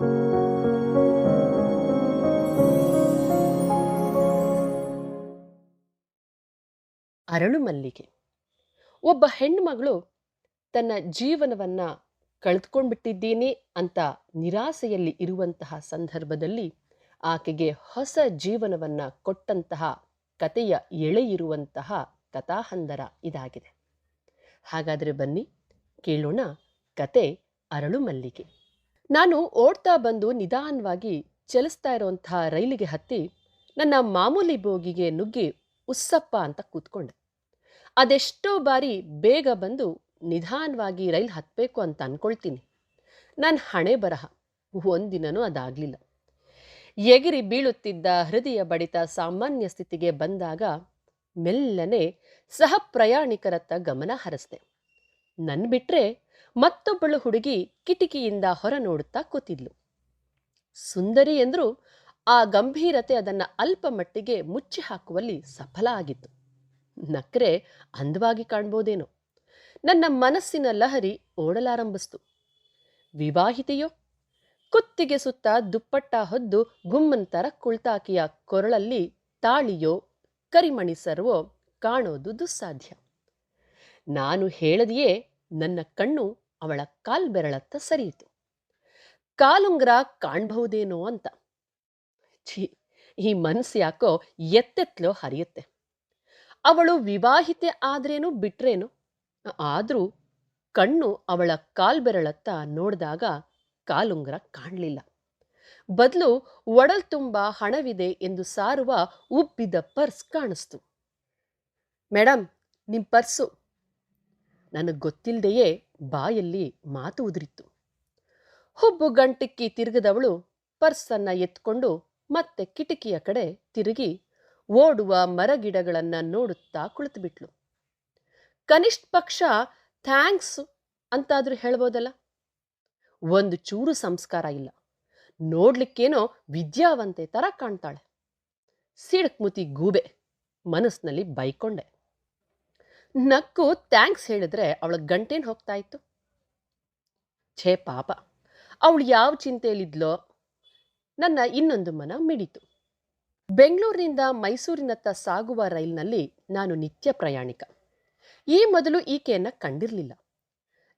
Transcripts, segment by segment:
ಅರಳು ಮಲ್ಲಿಗೆ ಒಬ್ಬ ಹೆಣ್ಮಗಳು ತನ್ನ ಜೀವನವನ್ನ ಕಳೆದುಕೊಂಡ್ಬಿಟ್ಟಿದ್ದೀನಿ ಅಂತ ನಿರಾಸೆಯಲ್ಲಿ ಇರುವಂತಹ ಸಂದರ್ಭದಲ್ಲಿ ಆಕೆಗೆ ಹೊಸ ಜೀವನವನ್ನ ಕೊಟ್ಟಂತಹ ಕತೆಯ ಎಳೆ ಇರುವಂತಹ ಕಥಾಹಂದರ ಇದಾಗಿದೆ. ಹಾಗಾದರೆ ಬನ್ನಿ ಕೇಳೋಣ ಕತೆ ಅರಳು ಮಲ್ಲಿಗೆ ನಾನು ಓಡ್ತಾ ಬಂದು ನಿಧಾನವಾಗಿ ಚಲಿಸ್ತಾ ಇರುವಂತಹ ರೈಲಿಗೆ ಹತ್ತಿ ನನ್ನ ಮಾಮೂಲಿ ಬೋಗಿಗೆ ನುಗ್ಗಿ ಉಸ್ಸಪ್ಪ ಅಂತ ಕೂತ್ಕೊಂಡೆ. ಅದೆಷ್ಟೋ ಬಾರಿ ಬೇಗ ಬಂದು ನಿಧಾನವಾಗಿ ರೈಲ್ ಹತ್ತಬೇಕು ಅಂತ ಅಂದ್ಕೊಳ್ತೀನಿ ನನ್ನ ಹಣೆ ಬರಹ. ಒಂದಿನನೂ ಅದಾಗಲಿಲ್ಲ. ಎಗಿರಿ ಬೀಳುತ್ತಿದ್ದ ಹೃದಯ ಬಡಿತ ಸಾಮಾನ್ಯ ಸ್ಥಿತಿಗೆ ಬಂದಾಗ ಮೆಲ್ಲನೆ ಸಹ ಪ್ರಯಾಣಿಕರತ್ತ ಗಮನ ಹರಿಸಿದೆ. ನನ್ನ ಬಿಟ್ರೆ ಮತ್ತೊಬ್ಬಳು ಹುಡುಗಿ ಕಿಟಕಿಯಿಂದ ಹೊರ ನೋಡುತ್ತಾ ಕೂತಿದ್ಲು. ಸುಂದರಿ ಎಂದ್ರೂ ಆ ಗಂಭೀರತೆ ಅದನ್ನ ಅಲ್ಪ ಮಟ್ಟಿಗೆ ಮುಚ್ಚಿ ಹಾಕುವಲ್ಲಿ ಸಫಲ ಆಗಿತ್ತು. ನಕ್ರೆ ಅಂದವಾಗಿ ಕಾಣ್ಬೋದೇನೋ. ನನ್ನ ಮನಸ್ಸಿನ ಲಹರಿ ಓಡಲಾರಂಭಿಸ್ತು. ವಿವಾಹಿತೆಯೋ? ಕುತ್ತಿಗೆ ಸುತ್ತ ದುಪ್ಪಟ್ಟ ಹೊದ್ದು ಗುಮ್ಮಂತರ ಕುಳ್ತಾಕಿಯ ಕೊರಳಲ್ಲಿ ತಾಳಿಯೋ ಕರಿಮಣಿಸರ್ವೋ ಕಾಣೋದು ದುಸ್ಸಾಧ್ಯ. ನಾನು ಹೇಳದೆಯೇ ನನ್ನ ಕಣ್ಣು ಅವಳ ಕಾಲ್ಬೆರಳತ್ತ ಸರಿಯಿತು. ಕಾಲುಂಗ್ರ ಕಾಣ್ಬಹುದೇನೋ ಅಂತ. ಛೀ, ಈ ಮನಸ್ಸು ಯಾಕೋ ಎತ್ತೆತ್ಲೋ ಹರಿಯುತ್ತೆ. ಅವಳು ವಿವಾಹಿತೆ ಆದ್ರೇನು ಬಿಟ್ರೇನು? ಆದರೂ ಕಣ್ಣು ಅವಳ ಕಾಲ್ಬೆರಳತ್ತ ನೋಡಿದಾಗ ಕಾಲುಂಗ್ರ ಕಾಣಲಿಲ್ಲ. ಬದಲು ಒಡಲ್ ತುಂಬ ಹಣವಿದೆ ಎಂದು ಸಾರುವ ಉಬ್ಬಿದ ಪರ್ಸ್ ಕಾಣಿಸ್ತು. ಮೇಡಮ್ ನಿಮ್ಮ ಪರ್ಸು ನನಗೆ ಗೊತ್ತಿಲ್ಲದೆಯೇ ಬಾಯಲ್ಲಿ ಮಾತು ಉದುರಿತ್ತು. ಹುಬ್ಬು ಗಂಟಿಕ್ಕಿ ತಿರುಗಿದವಳು ಪರ್ಸನ್ನ ಎತ್ಕೊಂಡು ಮತ್ತೆ ಕಿಟಕಿಯ ಕಡೆ ತಿರುಗಿ ಓಡುವ ಮರಗಿಡಗಳನ್ನು ನೋಡುತ್ತಾ ಕುಳಿತುಬಿಟ್ಲು. ಕನಿಷ್ಠ ಪಕ್ಷ ಥ್ಯಾಂಕ್ಸ್ ಅಂತಾದ್ರೂ ಹೇಳ್ಬೋದಲ್ಲ? ಒಂದು ಚೂರು ಸಂಸ್ಕಾರ ಇಲ್ಲ. ನೋಡ್ಲಿಕ್ಕೇನೋ ವಿದ್ಯಾವಂತೆ ತರ ಕಾಣ್ತಾಳೆ. ಸಿಡಕ್ಮುತಿ ಗೂಬೆ ಮನಸ್ಸಿನಲ್ಲಿ ಬೈಕೊಂಡೆ. ನಕ್ಕು ಥ್ಯಾಂಕ್ಸ್ ಹೇಳಿದ್ರೆ ಅವಳ ಗಂಟೇನು ಹೋಗ್ತಾ ಇತ್ತು. ಛೇ ಪಾಪ, ಅವಳು ಯಾವ ಚಿಂತೆಯಲ್ಲಿದ್ಲೋ, ನನ್ನ ಇನ್ನೊಂದು ಮನ ಮಿಡಿತು. ಬೆಂಗಳೂರಿನಿಂದ ಮೈಸೂರಿನತ್ತ ಸಾಗುವ ರೈಲ್ನಲ್ಲಿ ನಾನು ನಿತ್ಯ ಪ್ರಯಾಣಿಕ. ಈ ಮೊದಲು ಈಕೆಯನ್ನು ಕಂಡಿರಲಿಲ್ಲ.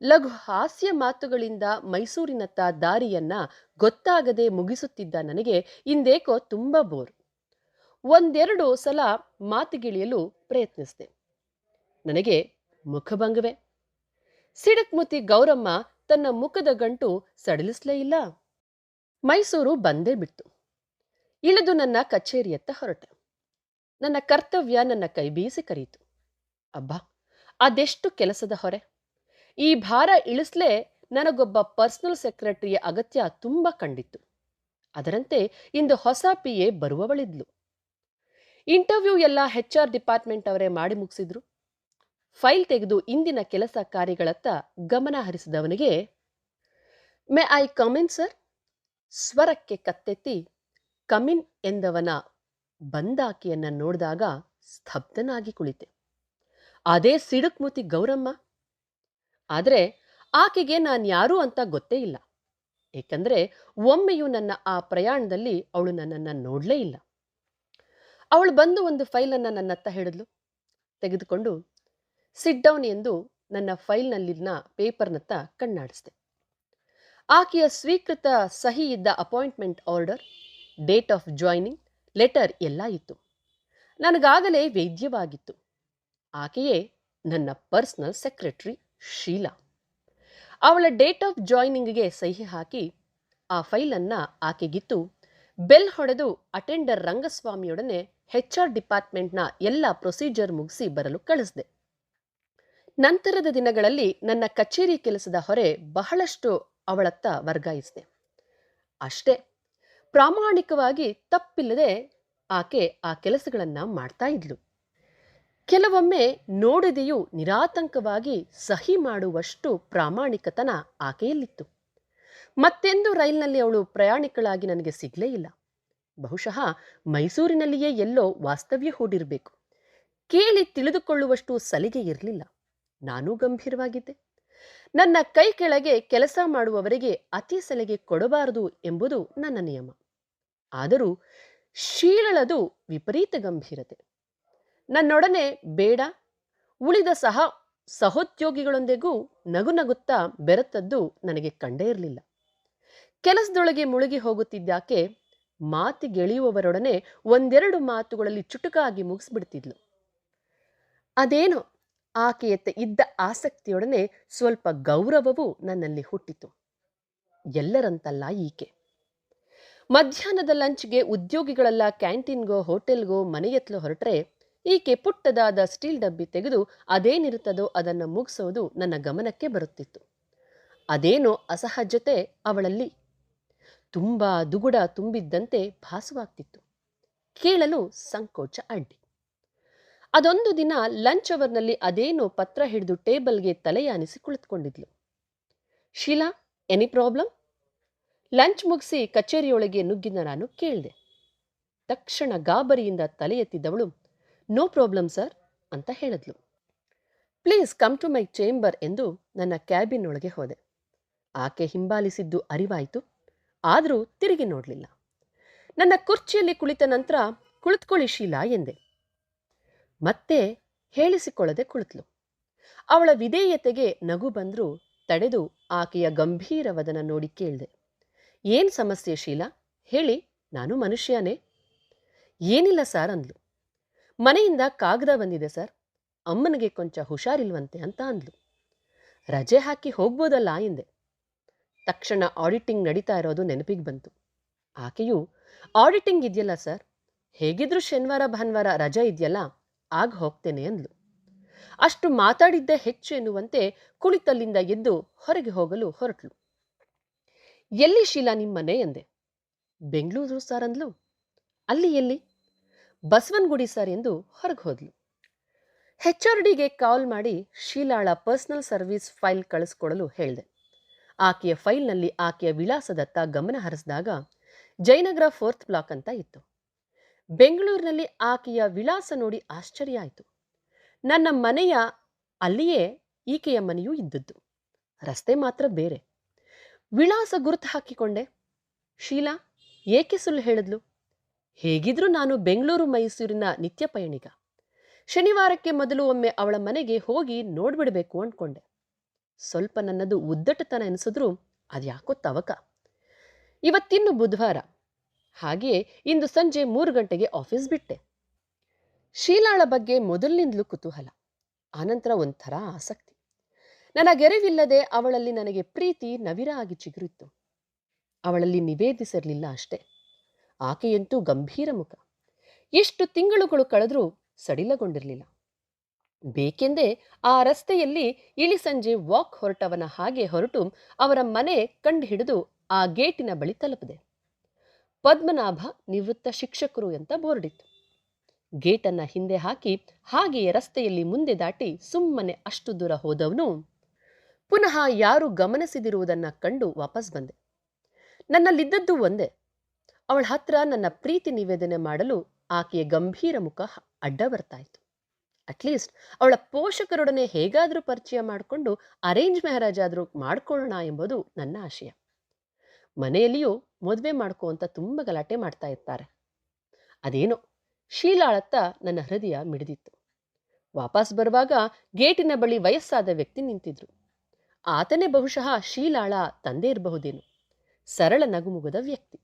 ಲಘು ಹಾಸ್ಯ ಮಾತುಗಳಿಂದ ಮೈಸೂರಿನತ್ತ ದಾರಿಯನ್ನ ಗೊತ್ತಾಗದೆ ಮುಗಿಸುತ್ತಿದ್ದ ನನಗೆ ಇಂದೇಕೋ ತುಂಬ ಬೋರ್. ಒಂದೆರಡು ಸಲ ಮಾತುಗಿಳಿಯಲು ಪ್ರಯತ್ನಿಸಿದೆ. ನನಗೆ ಮುಖಭಂಗವೇ. ಸಿಡಕ್ಮುತಿ ಗೌರಮ್ಮ ತನ್ನ ಮುಖದ ಗಂಟು ಸಡಿಲಿಸ್ಲೇ ಇಲ್ಲ. ಮೈಸೂರು ಬಂದೇ ಬಿಡ್ತು. ಇಳಿದು ನನ್ನ ಕಚೇರಿಯತ್ತ ಹೊರಟೆ. ನನ್ನ ಕರ್ತವ್ಯ ನನ್ನ ಕೈ ಬೀಸಿ ಕರೀತು. ಅಬ್ಬಾ, ಅದೆಷ್ಟು ಕೆಲಸದ ಹೊರೆ. ಈ ಭಾರ ಇಳಿಸ್ಲೇ ನನಗೊಬ್ಬ ಪರ್ಸನಲ್ ಸೆಕ್ರೆಟರಿಯ ಅಗತ್ಯ ತುಂಬ ಕಂಡಿತ್ತು. ಅದರಂತೆ ಇಂದು ಹೊಸ ಪಿ ಎ ಬರುವವಳಿದ್ಲು. ಇಂಟರ್ವ್ಯೂ ಎಲ್ಲ ಹೆಚ್ ಆರ್ ಡಿಪಾರ್ಟ್ಮೆಂಟ್ ಅವರೇ ಮಾಡಿ ಮುಗಿಸಿದ್ರು. ಫೈಲ್ ತೆಗೆದು ಇಂದಿನ ಕೆಲಸ ಕಾರ್ಯಗಳತ್ತ ಗಮನ ಹರಿಸಿದವನಿಗೆ may I come in sir ಸ್ವರಕ್ಕೆ ಕತ್ತೆತ್ತಿ ಕಮಿನ್ ಎಂದವನ ಬಂದಾಕಿಯನ್ನ ನೋಡಿದಾಗ ಸ್ತಬ್ಧನಾಗಿ ಕುಳಿತೆ. ಅದೇ ಸಿಡುಕ್ಮುತಿ ಗೌರಮ್ಮ. ಆದರೆ ಆಕೆಗೆ ನಾನು ಯಾರು ಅಂತ ಗೊತ್ತೇ ಇಲ್ಲ. ಏಕೆಂದರೆ ಒಮ್ಮೆಯೂ ನನ್ನ ಆ ಪ್ರಯಾಣದಲ್ಲಿ ಅವಳು ನನ್ನನ್ನು ನೋಡಲೇ ಇಲ್ಲ. ಅವಳು ಬಂದು ಒಂದು ಫೈಲನ್ನು ನನ್ನತ್ತ ಹಿಡಿದ್ಲು. ತೆಗೆದುಕೊಂಡು ಸಿಟ್ ಡೌನ್ ಎಂದು ನನ್ನ ಫೈಲ್ನಲ್ಲಿನ ಪೇಪರ್ನತ್ತ ಕಣ್ಣಾಡಿಸಿದೆ. ಆಕೆಯ ಸ್ವೀಕೃತ ಸಹಿ ಇದ್ದ appointment order, date of joining, letter ಎಲ್ಲ ಇತ್ತು. ನನಗಾಗಲೇ ವೈದ್ಯವಾಗಿತ್ತು. ಆಕೆಯೇ ನನ್ನ ಪರ್ಸ್ನಲ್ ಸೆಕ್ರೆಟರಿ ಶೀಲಾ. ಅವಳ ಡೇಟ್ ಆಫ್ ಜಾಯ್ನಿಂಗ್ಗೆ ಸಹಿ ಹಾಕಿ ಆ ಫೈಲನ್ನು ಆಕೆಗಿತ್ತು. ಬೆಲ್ ಹೊಡೆದು ಅಟೆಂಡರ್ ರಂಗಸ್ವಾಮಿಯೊಡನೆ ಹೆಚ್ ಆರ್ ಡಿಪಾರ್ಟ್ಮೆಂಟ್ನ ಎಲ್ಲ ಪ್ರೊಸೀಜರ್ ಮುಗಿಸಿ ಬರಲು ಕಳಿಸಿದೆ. ನಂತರದ ದಿನಗಳಲ್ಲಿ ನನ್ನ ಕಚೇರಿ ಕೆಲಸದ ಹೊರೆ ಬಹಳಷ್ಟು ಅವಳತ್ತ ವರ್ಗಾಯಿಸಿದೆ. ಅಷ್ಟೇ, ಪ್ರಾಮಾಣಿಕವಾಗಿ ತಪ್ಪಿಲ್ಲದೆ ಆಕೆ ಆ ಕೆಲಸಗಳನ್ನು ಮಾಡ್ತಾ ಇದ್ಲು. ಕೆಲವೊಮ್ಮೆ ನೋಡದೆಯೂ ನಿರಾತಂಕವಾಗಿ ಸಹಿ ಮಾಡುವಷ್ಟು ಪ್ರಾಮಾಣಿಕತನ ಆಕೆಯಲ್ಲಿತ್ತು. ಮತ್ತೆಂದು ರೈಲ್ನಲ್ಲಿ ಅವಳು ಪ್ರಯಾಣಿಕಳಾಗಿ ನನಗೆ ಸಿಗಲೇ ಇಲ್ಲ. ಬಹುಶಃ ಮೈಸೂರಿನಲ್ಲಿಯೇ ಎಲ್ಲೋ ವಾಸ್ತವ್ಯ ಹೂಡಿರಬೇಕು. ಕೇಳಿ ತಿಳಿದುಕೊಳ್ಳುವಷ್ಟು ಸಲಿಗೆ ಇರಲಿಲ್ಲ. ನಾನೂ ಗಂಭೀರವಾಗಿದ್ದೆ. ನನ್ನ ಕೈ ಕೆಳಗೆ ಕೆಲಸ ಮಾಡುವವರಿಗೆ ಅತಿ ಸಲಿಗೆ ಕೊಡಬಾರದು ಎಂಬುದು ನನ್ನ ನಿಯಮ. ಆದರೂ ಶೀಳಳದು ವಿಪರೀತ ಗಂಭೀರತೆ. ನನ್ನೊಡನೆ ಬೇಡ, ಉಳಿದ ಸಹ ಸಹೋದ್ಯೋಗಿಗಳೊಂದಿಗೂ ನಗು ನಗುತ್ತಾ ಬೆರೆತದ್ದು ನನಗೆ ಕಂಡೇ ಇರಲಿಲ್ಲ. ಕೆಲಸದೊಳಗೆ ಮುಳುಗಿ ಹೋಗುತ್ತಿದ್ದಾಕೆ ಮಾತಿಗೆಳೆಯುವವರೊಡನೆ ಒಂದೆರಡು ಮಾತುಗಳಲ್ಲಿ ಚುಟುಕಾಗಿ ಮುಗಿಸ್ಬಿಡ್ತಿದ್ಲು. ಅದೇನೋ ಆಕೆಯತ್ತ ಇದ್ದ ಆಸಕ್ತಿಯೊಡನೆ ಸ್ವಲ್ಪ ಗೌರವವೂ ನನ್ನಲ್ಲಿ ಹುಟ್ಟಿತು. ಎಲ್ಲರಂತಲ್ಲ ಈಕೆ. ಮಧ್ಯಾಹ್ನದ ಲಂಚ್ಗೆ ಉದ್ಯೋಗಿಗಳೆಲ್ಲ ಕ್ಯಾಂಟೀನ್ಗೋ, ಹೋಟೆಲ್ಗೋ ಮನೆಯತ್ಲು ಹೊರಟ್ರೆ ಈಕೆ ಪುಟ್ಟದಾದ ಸ್ಟೀಲ್ ಡಬ್ಬಿ ತೆಗೆದು ಅದೇನಿರುತ್ತದೋ ಅದನ್ನು ಮುಗಿಸೋದು ನನ್ನ ಗಮನಕ್ಕೆ ಬರುತ್ತಿತ್ತು. ಅದೇನೋ ಅಸಹಜತೆ ಅವಳಲ್ಲಿ. ತುಂಬ ದುಗುಡ ತುಂಬಿದ್ದಂತೆ ಭಾಸವಾಗ್ತಿತ್ತು. ಕೇಳಲು ಸಂಕೋಚ ಅಡ್ಡಿ. ಅದೊಂದು ದಿನ ಲಂಚ್ ಅವರ್ನಲ್ಲಿ ಅದೇನೋ ಪತ್ರ ಹಿಡಿದು ಟೇಬಲ್ಗೆ ತಲೆಯಾನಿಸಿ ಕುಳಿತುಕೊಂಡಿದ್ಲು. Sheela, any problem? ಲಂಚ್ ಮುಗಿಸಿ ಕಚೇರಿಯೊಳಗೆ ನುಗ್ಗಿದ ನಾನು ಕೇಳಿದೆ. ತಕ್ಷಣ ಗಾಬರಿಯಿಂದ ತಲೆ ಎತ್ತಿದ್ದವಳು, ನೋ ಪ್ರಾಬ್ಲಮ್ ಸರ್ ಅಂತ ಹೇಳಿದ್ಲು. Please come to my chamber ಎಂದು ನನ್ನ ಕ್ಯಾಬಿನ್ ಒಳಗೆ ಹೋದೆ. ಆಕೆ ಹಿಂಬಾಲಿಸಿದ್ದು ಅರಿವಾಯಿತು, ಆದರೂ ತಿರುಗಿ ನೋಡಲಿಲ್ಲ. ನನ್ನ ಕುರ್ಚಿಯಲ್ಲಿ ಕುಳಿತ ನಂತರ, ಕುಳಿತುಕೊಳ್ಳಿ ಶೀಲಾ ಎಂದೆ. ಮತ್ತೆ ಹೇಳಿಸಿಕೊಳ್ಳದೆ ಕುಳಿತಳು. ಅವಳ ವಿಧೇಯತೆಗೆ ನಗು ಬಂದರೂ ತಡೆದು ಆಕೆಯ ಗಂಭೀರ ವದನ ನೋಡಿ ಕೇಳಿದೆ. ಏನ್ ಸಮಸ್ಯೆ ಶೀಲಾ? ಹೇಳಿ, ನಾನು ಮನುಷ್ಯನೇ. ಏನಿಲ್ಲ ಸರ್ ಅಂದ್ಲು. ಮನೆಯಿಂದ ಕಾಗದ ಬಂದಿದೆ ಸರ್. ಅಮ್ಮನಿಗೆ ಕೊಂಚ ಹುಷಾರಿಲ್ವಂತೆ ಅಂತ ಅಂದ್ಲು. ರಜೆ ಹಾಕಿ ಹೋಗ್ಬೋದಲ್ಲ ಎಂದೆ ತಕ್ಷಣ ಆಡಿಟಿಂಗ್ ನಡೀತಾ ಇರೋದು ನೆನಪಿಗೆ ಬಂತು. ಆಕೆಯು ಆಡಿಟಿಂಗ್ ಇದೆಯಲ್ಲ ಸರ್? ಹೇಗಿದ್ರೂ ಶನಿವಾರ ಭಾನುವಾರ ರಜೆ ಇದೆಯಲ್ಲ? ಆಗ ಹೋಗ್ತೇನೆ ಅಂದ್ಲು. ಅಷ್ಟು ಮಾತಾಡಿದ್ದೇ ಹೆಚ್ಚು ಎನ್ನುವಂತೆ ಕುಳಿತಲ್ಲಿಂದ ಎದ್ದು ಹೊರಗೆ ಹೋಗಲು ಹೊರಟ್ಲು. ಎಲ್ಲಿ ಶೀಲಾ ನಿಮ್ಮನೆ ಎಂದೆ. ಬೆಂಗಳೂರು ಸರ್ ಅಂದ್ಲು. ಅಲ್ಲಿ ಎಲ್ಲಿ? ಬಸವನಗುಡಿ ಸರ್ ಎಂದು ಹೊರಗೆ ಹೋದ್ಲು. ಹೆಚ್ ಆರ್ ಡಿಗೆ ಕಾಲ್ ಮಾಡಿ ಶೀಲಾಳ ಪರ್ಸನಲ್ ಸರ್ವಿಸ್ ಫೈಲ್ ಕಳಿಸ್ಕೊಡಲು ಹೇಳಿದೆ. ಆಕೆಯ ಫೈಲ್ನಲ್ಲಿ ಆಕೆಯ ವಿಳಾಸದತ್ತ ಗಮನ ಹರಿಸಿದಾಗ ಜಯನಗರ ಫೋರ್ತ್ ಬ್ಲಾಕ್ ಅಂತ ಇತ್ತು. ಬೆಂಗಳೂರಿನಲ್ಲಿ ಆಕೆಯ ವಿಳಾಸ ನೋಡಿ ಆಶ್ಚರ್ಯ ಆಯಿತು. ನನ್ನ ಮನೆಯ ಅಲ್ಲಿಯೇ ಈಕೆಯ ಮನೆಯೂ ಇದ್ದದ್ದು. ರಸ್ತೆ ಮಾತ್ರ ಬೇರೆ. ವಿಳಾಸ ಗುರುತು ಹಾಕಿಕೊಂಡೆ. ಶೀಲಾ, ಏಕೆ ಸುಳ್ಳು ಹೇಳಿದ್ಲು? ಹೇಗಿದ್ರೂ ನಾನು ಬೆಂಗಳೂರು ಮೈಸೂರಿನ ನಿತ್ಯ ಪಯಣಿಗ. ಶನಿವಾರಕ್ಕೆ ಮೊದಲು ಒಮ್ಮೆ ಅವಳ ಮನೆಗೆ ಹೋಗಿ ನೋಡ್ಬಿಡ್ಬೇಕು ಅಂದ್ಕೊಂಡೆ. ಸ್ವಲ್ಪ ನನ್ನದು ಉದ್ದಟತನ ಎನಿಸಿದ್ರೂ ಅದ್ಯಾಕೋ ತವಕ. ಇವತ್ತಿನ್ನು ಬುಧವಾರ. ಹಾಗೆಯೇ ಇಂದು ಸಂಜೆ ಮೂರು ಗಂಟೆಗೆ ಆಫೀಸ್ ಬಿಟ್ಟೆ. ಶೀಲಾಳ ಬಗ್ಗೆ ಮೊದಲಿನಿಂದಲೂ ಕುತೂಹಲ, ಆನಂತರ ಒಂಥರ ಆಸಕ್ತಿ. ನನ್ನ ಗೆರೆವಿಲ್ಲದೆ ಅವಳಲ್ಲಿ ನನಗೆ ಪ್ರೀತಿ ನವಿರ ಆಗಿ ಚಿಗುರಿತ್ತು. ಅವಳಲ್ಲಿ ನಿವೇದಿಸಿರಲಿಲ್ಲ ಅಷ್ಟೇ. ಆಕೆಯಂತೂ ಗಂಭೀರ ಮುಖ. ಎಷ್ಟು ತಿಂಗಳುಗಳು ಕಳೆದರೂ ಸಡಿಲಗೊಂಡಿರಲಿಲ್ಲ. ಬೇಕೆಂದೇ ಆ ರಸ್ತೆಯಲ್ಲಿ ಇಳಿ ಸಂಜೆ ವಾಕ್ ಹೊರಟವನ ಹಾಗೆ ಹೊರಟು ಅವರ ಮನೆ ಕಂಡು ಹಿಡಿದು ಆ ಗೇಟಿನ ಬಳಿ ತಲುಪಿದೆ. ಪದ್ಮನಾಭ ನಿವೃತ್ತ ಶಿಕ್ಷಕರು ಅಂತ ಬೋರ್ಡಿತ್ತು. ಗೇಟನ್ನು ಹಿಂದೆ ಹಾಕಿ ಹಾಗೆಯೇ ರಸ್ತೆಯಲ್ಲಿ ಮುಂದೆ ದಾಟಿ ಸುಮ್ಮನೆ ಅಷ್ಟು ದೂರ ಹೋದವನು. ಪುನಃ ಯಾರು ಗಮನಿಸಿದಿರುವುದನ್ನ ಕಂಡು ವಾಪಸ್ ಬಂದೆ. ನನ್ನಲ್ಲಿದ್ದದ್ದು ಒಂದೇ. ಅವಳ ಹತ್ರ ನನ್ನ ಪ್ರೀತಿ ನಿವೇದನೆ ಮಾಡಲು ಆಕೆಯ ಗಂಭೀರ ಮುಖ ಅಡ್ಡ ಬರ್ತಾಯಿತು ಅಟ್ಲೀಸ್ಟ್ ಅವಳ ಪೋಷಕರೊಡನೆ ಹೇಗಾದರೂ ಪರಿಚಯ ಮಾಡಿಕೊಂಡು ಅರೇಂಜ್ ಮ್ಯಾರೇಜ್ ಆದರೂ ಮಾಡ್ಕೊಳ್ಳೋಣ ಎಂಬುದು ನನ್ನ ಆಶಯ. ಮನೆಯಲ್ಲಿಯೂ ಮದುವೆ ಮಾಡ್ಕೋ ಅಂತ ತುಂಬ ಗಲಾಟೆ ಮಾಡ್ತಾ ಇರ್ತಾರೆ. ಅದೇನೋ ಶೀಲಾಳತ್ತ ನನ್ನ ಹೃದಯ ಮಿಡಿದಿತ್ತು. ವಾಪಸ್ ಬರುವಾಗ ಗೇಟಿನ ಬಳಿ ವಯಸ್ಸಾದ ವ್ಯಕ್ತಿ ನಿಂತಿದ್ರು. ಆತನೇ ಬಹುಶಃ ಶೀಲಾಳ ತಂದೆ ಇರಬಹುದೇನು. ಸರಳ ನಗುಮುಗದ ವ್ಯಕ್ತಿ.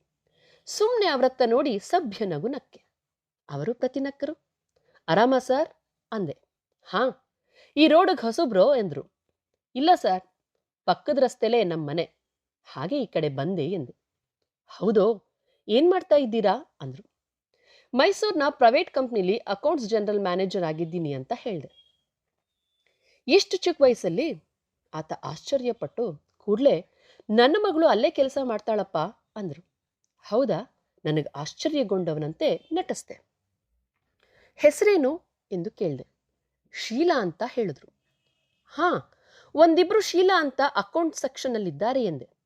ಸುಮ್ಮನೆ ಅವರತ್ತ ನೋಡಿ ಸಭ್ಯ ನಗು ನಕ್ಕೆ ಅವರು ಪ್ರತಿ ನಕ್ಕರು ಆರಾಮ ಸರ್? ಅಂದೆ. ಹಾ, ಈ ರೋಡಿಗೆ ಹೊಸಬ್ರೋ ಎಂದ್ರು. ಇಲ್ಲ ಸರ್, ಪಕ್ಕದ ರಸ್ತೆಲೇ ನಮ್ಮ ಮನೆ. ಹಾಗೆ ಈ ಕಡೆ ಬಂದೆ ಎಂದೆ. ಹೌದೋ, ಏನು ಮಾಡ್ತಾ ಇದ್ದೀರಾ? ಅಂದ್ರು. ಮೈಸೂರಿನ ಪ್ರೈವೇಟ್ ಕಂಪ್ನಿಲಿ ಅಕೌಂಟ್ಸ್ ಜನರಲ್ ಮ್ಯಾನೇಜರ್ ಆಗಿದ್ದೀನಿ ಅಂತ ಹೇಳಿದೆ. ಎಷ್ಟು ಚಿಕ್ಕ ವಯಸ್ಸಲ್ಲಿ? ಆತ ಆಶ್ಚರ್ಯಪಟ್ಟು ಕೂಡಲೇ, ನನ್ನ ಮಗಳು ಅಲ್ಲೇ ಕೆಲಸ ಮಾಡ್ತಾಳಪ್ಪ ಅಂದ್ರು. ಹೌದಾ, ನನಗೆ ಆಶ್ಚರ್ಯಗೊಂಡವನಂತೆ ನಟಿಸ್ದೆ. ಹೆಸರೇನು? ಎಂದು ಕೇಳಿದೆ. ಶೀಲಾ ಅಂತ ಹೇಳಿದ್ರು. ಹಾ, ಒಂದಿಬ್ರು ಶೀಲಾ ಅಂತ ಅಕೌಂಟ್ ಸೆಕ್ಷನ್ನಲ್ಲಿದ್ದಾರೆ ಎಂದೆ.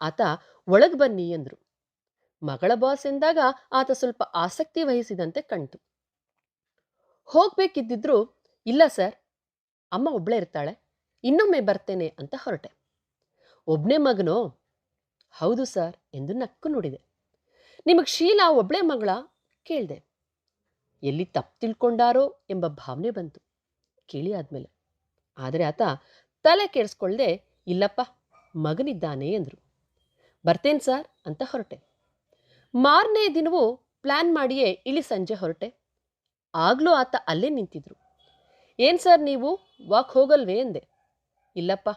ಆತ ಒಳಗೆ ಬನ್ನಿ ಎಂದರು ಮಗಳ ಬಾಸ್ ಎಂದಾಗ ಆತ ಸ್ವಲ್ಪ ಆಸಕ್ತಿ ವಹಿಸಿದಂತೆ ಕಣ್ತು ಹೋಗ್ಬೇಕಿದ್ದಿದ್ರು, ಇಲ್ಲ ಸರ್, ಅಮ್ಮ ಒಬ್ಳೇ ಇರ್ತಾಳೆ, ಇನ್ನೊಮ್ಮೆ ಬರ್ತೇನೆ ಅಂತ ಹೊರಟೆ. ಒಬ್ನೇ ಮಗನೋ? ಹೌದು ಸರ್, ಎಂದು ನಕ್ಕು ನೋಡಿದೆ. ನಿಮಗೆ ಶೀಲಾ ಒಬ್ಳೆ ಮಗಳ? ಕೇಳಿದೆ. ಎಲ್ಲಿ ತಪ್ಪು ತಿಳ್ಕೊಂಡಾರೋ? ಎಂಬ ಭಾವನೆ ಬಂತು. ಕೇಳಿ ಆದ್ಮೇಲೆ. ಆದರೆ ಆತ ತಲೆ ಕೆಡಿಸ್ಕೊಳ್ದೆ, ಇಲ್ಲಪ್ಪ, ಮಗನಿದ್ದಾನೆ ಎಂದರು ಬರ್ತೇನೆ ಸರ್ ಅಂತ ಹೊರಟೆ. ಮಾರನೇ ದಿನವೂ ಪ್ಲ್ಯಾನ್ ಮಾಡಿಯೇ ಇಳಿ ಸಂಜೆ ಹೊರಟೆ. ಆಗಲೂ ಆತ ಅಲ್ಲೇ ನಿಂತಿದ್ರು. ಏನು ಸರ್ ನೀವು? ವಾಕ್ ಹೋಗಲ್ವೇ ಎಂದೆ ಇಲ್ಲಪ್ಪ.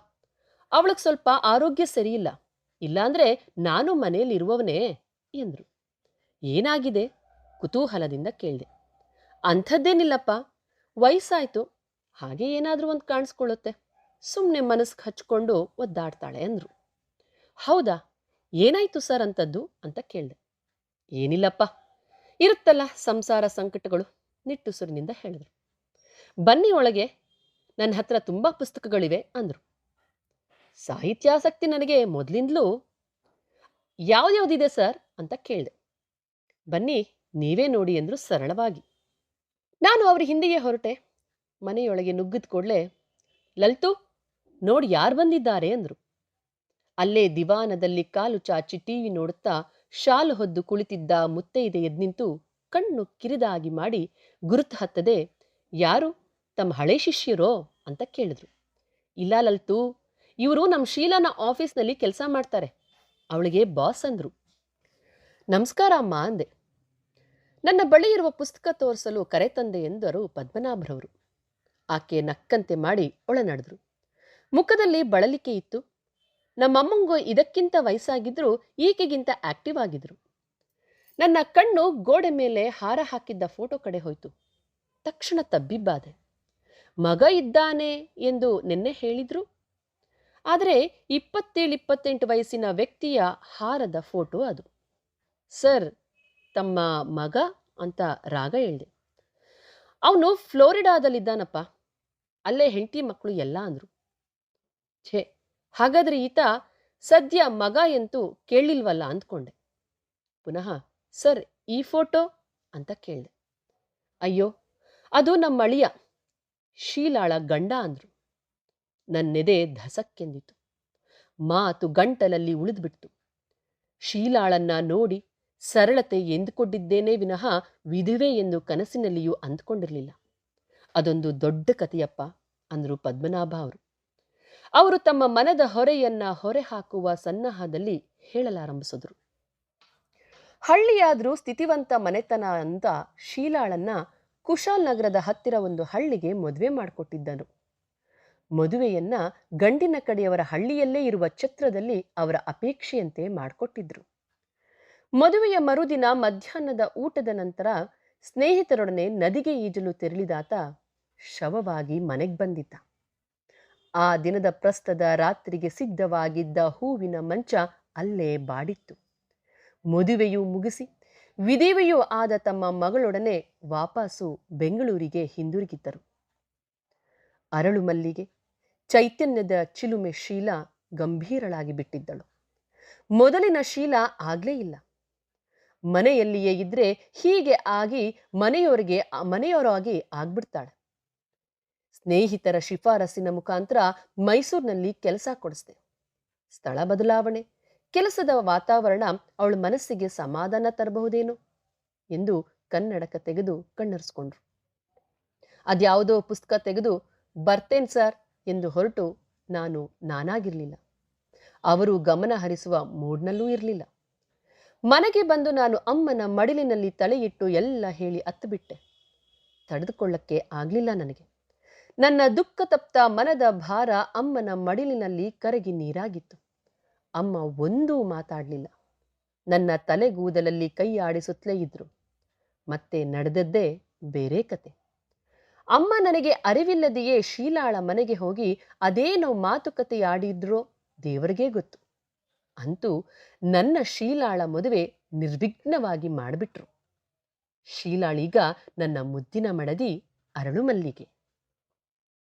ಅವಳಿಗೆ ಸ್ವಲ್ಪ ಆರೋಗ್ಯ ಸರಿಯಿಲ್ಲ. ಇಲ್ಲಾಂದರೆ ನಾನು ಮನೆಯಲ್ಲಿರುವವನೇ ಎಂದರು. ಏನಾಗಿದೆ? ಕುತೂಹಲದಿಂದ ಕೇಳಿದೆ. ಅಂಥದ್ದೇನಿಲ್ಲಪ್ಪ. ವಯಸ್ಸಾಯಿತು. ಹಾಗೆ ಏನಾದರೂ ಒಂದು ಕಾಣಿಸ್ಕೊಳ್ಳುತ್ತೆ. ಸುಮ್ಮನೆ ಮನಸ್ಸಿಗೆ ಹಚ್ಕೊಂಡು ಒದ್ದಾಡ್ತಾಳೆ ಅಂದರು. ಹೌದಾ? ಏನಾಯ್ತು ಸರ್ ಅಂಥದ್ದು ಅಂತ ಕೇಳಿದೆ. ಏನಿಲ್ಲಪ್ಪ. ಇರುತ್ತಲ್ಲ ಸಂಸಾರ ಸಂಕಟಗಳು, ನಿಟ್ಟುಸುರಿನಿಂದ ಹೇಳಿದ್ರು. ಬನ್ನಿ ಒಳಗೆ, ನನ್ನ ಹತ್ರ ತುಂಬ ಪುಸ್ತಕಗಳಿವೆ ಅಂದರು. ಸಾಹಿತ್ಯಾಸಕ್ತಿ ನನಗೆ ಮೊದಲಿಂದಲೂ ಯಾವ್ದ್ಯಾವ್ದಿದೆ ಸರ್ ಅಂತ ಕೇಳಿದೆ. ಬನ್ನಿ, ನೀವೇ ನೋಡಿ ಎಂದರು ಸರಳವಾಗಿ. ನಾನು ಅವ್ರ ಹಿಂದೆಯೇ ಹೊರಟೆ. ಮನೆಯೊಳಗೆ ನುಗ್ಗಿದ ಕೂಡಲೇ, ಲಲ್ತು, ನೋಡಿ ಯಾರು ಬಂದಿದ್ದಾರೆ? ಅಂದರು. ಅಲ್ಲೇ ದಿವಾನದಲ್ಲಿ ಕಾಲು ಚಾಚಿ ಟಿವಿ ನೋಡುತ್ತಾ ಶಾಲು ಹೊದ್ದು ಕುಳಿತಿದ್ದ ಮುತ್ತೈದೆ ಎದ್ನಿಂತು ಕಣ್ಣು ಕಿರಿದಾಗಿ ಮಾಡಿ ಗುರುತು ಹತ್ತದೆ, ಯಾರು? ತಮ್ಮ ಹಳೆ ಶಿಷ್ಯರೋ? ಅಂತ ಕೇಳಿದ್ರು. ಇಲ್ಲ ಲಲ್ತು, ಇವರು ನಮ್ಮ ಶೀಲಾನ ಆಫೀಸ್ನಲ್ಲಿ ಕೆಲಸ ಮಾಡ್ತಾರೆ. ಅವಳಿಗೆ ಬಾಸ್ ಅಂದರು. ನಮಸ್ಕಾರ ಅಮ್ಮ, ಅಂದೆ. ನನ್ನ ಬಳಿ ಇರುವ ಪುಸ್ತಕ ತೋರಿಸಲು ಕರೆತಂದೆ, ಎಂದರು ಪದ್ಮನಾಭರವರು. ಆಕೆ ನಕ್ಕಂತೆ ಮಾಡಿ ಒಳನಡೆದ್ರು. ಮುಖದಲ್ಲಿ ಬಳಲಿಕೆ ಇತ್ತು. ನಮ್ಮಮ್ಮಂಗೂ ಇದಕ್ಕಿಂತ ವಯಸ್ಸಾಗಿದ್ರು ಈಕೆಗಿಂತ ಆಕ್ಟಿವ್ ಆಗಿದ್ರು. ನನ್ನ ಕಣ್ಣು ಗೋಡೆ ಮೇಲೆ ಹಾರ ಹಾಕಿದ್ದ ಫೋಟೋ ಕಡೆ ಹೋಯ್ತು. ತಕ್ಷಣ ತಬ್ಬಿಬ್ಬಾದೆ. ಮಗ ಇದ್ದಾನೆ ಎಂದು ನಿನ್ನೆ ಹೇಳಿದ್ರು. ಆದರೆ ಇಪ್ಪತ್ತೇಳು, ಇಪ್ಪತ್ತೆಂಟು ವಯಸ್ಸಿನ ವ್ಯಕ್ತಿಯ ಹಾರದ ಫೋಟೋ ಅದು. ಸರ್, ತಮ್ಮ ಮಗ? ಅಂತ ರಾಗ ಹೇಳಿದೆ. ಅವನು ಫ್ಲೋರಿಡಾದಲ್ಲಿದ್ದಾನಪ್ಪ. ಅಲ್ಲೇ ಹೆಂಡತಿ ಮಕ್ಕಳು ಎಲ್ಲ ಅಂದರು. ಛೇ ಹಾಗಾದ್ರೆ ಈತ ಸದ್ಯ ಮಗ ಎಂತೂ ಕೇಳಿಲ್ವಲ್ಲ ಅಂದ್ಕೊಂಡೆ. ಪುನಃ, ಸರ್, ಈ ಫೋಟೋ? ಅಂತ ಕೇಳಿದೆ. ಅಯ್ಯೋ, ಅದು ನಮ್ಮ ಅಳಿಯ. ಶೀಲಾಳ ಗಂಡ ಅಂದ್ರು. ನನ್ನೆದೆ ಧಸಕ್ಕೆಂದಿತು ಮಾತು ಗಂಟಲಲ್ಲಿ ಉಳಿದ್ಬಿಡ್ತು. ಶೀಲಾಳನ್ನ ನೋಡಿ ಸರಳತೆ ಎಂದುಕೊಂಡಿದ್ದೇನೆ ವಿನಃ ವಿಧುವೆ ಎಂದು ಕನಸಿನಲ್ಲಿಯೂ ಅಂದ್ಕೊಂಡಿರಲಿಲ್ಲ. ಅದೊಂದು ದೊಡ್ಡ ಕಥೆಯಪ್ಪ ಅಂದರು ಪದ್ಮನಾಭ ಅವರು. ಅವರು ತಮ್ಮ ಮನದ ಹೊರೆಯನ್ನ ಹೊರೆ ಹಾಕುವ ಸನ್ನಾಹದಲ್ಲಿ ಹೇಳಲಾರಂಭಿಸಿದ್ರು. ಹಳ್ಳಿಯಾದರೂ ಸ್ಥಿತಿವಂತ ಮನೆತನ ಅಂತ ಶೀಲಾಳನ್ನ ಕುಶಾಲ್ ನಗರದ ಹತ್ತಿರ ಒಂದು ಹಳ್ಳಿಗೆ ಮದುವೆ ಮಾಡಿಕೊಟ್ಟಿದ್ದನು. ಮದುವೆಯನ್ನ ಗಂಡಿನ ಕಡೆಯವರ ಹಳ್ಳಿಯಲ್ಲೇ ಇರುವ ಛತ್ರದಲ್ಲಿ ಅವರ ಅಪೇಕ್ಷೆಯಂತೆ ಮಾಡಿಕೊಟ್ಟಿದ್ರು. ಮದುವೆಯ ಮರುದಿನ ಮಧ್ಯಾಹ್ನದ ಊಟದ ನಂತರ ಸ್ನೇಹಿತರೊಡನೆ ನದಿಗೆ ಈಜಲು ತೆರಳಿದಾತ ಶವವಾಗಿ ಮನೆಗೆ ಬಂದಿದ್ದ. ಆ ದಿನದ ಪ್ರಸ್ತದ ರಾತ್ರಿಗೆ ಸಿದ್ಧವಾಗಿದ್ದ ಹೂವಿನ ಮಂಚ ಅಲ್ಲೇ ಬಾಡಿತ್ತು. ಮದುವೆಯು ಮುಗಿಸಿ ವಿಧಿವೆಯೂ ಆದ ತಮ್ಮ ಮಗಳೊಡನೆ ವಾಪಸ್ಸು ಬೆಂಗಳೂರಿಗೆ ಹಿಂದಿರುಗಿದ್ದರು. ಅರಳು ಮಲ್ಲಿಗೆ ಚೈತನ್ಯದ ಚಿಲುಮೆ ಶೀಲಾ ಗಂಭೀರಳಾಗಿ ಬಿಟ್ಟಿದ್ದಳು. ಮೊದಲಿನ ಶೀಲಾ ಆಗ್ಲೇ ಇಲ್ಲ. ಮನೆಯಲ್ಲಿಯೇ ಇದ್ರೆ ಹೀಗೆ ಆಗಿ ಮನೆಯವರಿಗೆ ಮನೆಯವರಾಗಿ ಆಗ್ಬಿಡ್ತಾಳೆ. ಸ್ನೇಹಿತರ ಶಿಫಾರಸಿನ ಮುಖಾಂತರ ಮೈಸೂರಿನಲ್ಲಿ ಕೆಲಸ ಕೊಡಿಸ್ದೆ. ಸ್ಥಳ ಬದಲಾವಣೆ, ಕೆಲಸದ ವಾತಾವರಣ ಅವಳ ಮನಸ್ಸಿಗೆ ಸಮಾಧಾನ ತರಬಹುದೇನೋ ಎಂದು ಕನ್ನಡಕ ತೆಗೆದು ಕಣ್ಣರಿಸ್ಕೊಂಡ್ರು. ಅದ್ಯಾವುದೋ ಪುಸ್ತಕ ತೆಗೆದು, ಬರ್ತೇನ್ ಸರ್ ಎಂದು ಹೊರಟು ನಾನು ನಾನಾಗಿರಲಿಲ್ಲ. ಅವರು ಗಮನ ಹರಿಸುವ ಮೂಡ್ನಲ್ಲೂ ಇರಲಿಲ್ಲ. ಮನೆಗೆ ಬಂದು ನಾನು ಅಮ್ಮನ ಮಡಿಲಿನಲ್ಲಿ ತಲೆಯಿಟ್ಟು ಎಲ್ಲ ಹೇಳಿ ಅತ್ತುಬಿಟ್ಟೆ ತಡೆದುಕೊಳ್ಳಕ್ಕೆ ಆಗಲಿಲ್ಲ ನನಗೆ. ನನ್ನ ದುಃಖ ತಪ್ತ ಮನದ ಭಾರ ಅಮ್ಮನ ಮಡಿಲಿನಲ್ಲಿ ಕರಗಿ ನೀರಾಗಿತ್ತು. ಅಮ್ಮ ಒಂದೂ ಮಾತಾಡಲಿಲ್ಲ. ನನ್ನ ತಲೆಗೂದಲಲ್ಲಿ ಕೈ ಆಡಿಸುತ್ತಲೇ ಇದ್ರು. ಮತ್ತೆ ನಡೆದದ್ದೇ ಬೇರೆ ಕತೆ. ಅಮ್ಮ ನನಗೆ ಅರಿವಿಲ್ಲದೆಯೇ ಶೀಲಾಳ ಮನೆಗೆ ಹೋಗಿ ಅದೇನೋ ಮಾತುಕತೆಯಾಡಿದ್ರೋ ದೇವರಿಗೇ ಗೊತ್ತು. ಅಂತೂ ನನ್ನ ಶೀಲಾಳ ಮದುವೆ ನಿರ್ವಿಘ್ನವಾಗಿ ಮಾಡಿಬಿಟ್ರು. ಶೀಲಾಳೀಗ ನನ್ನ ಮುದ್ದಿನ ಮಡದಿ ಅರಳು ಮಲ್ಲಿಗೆ.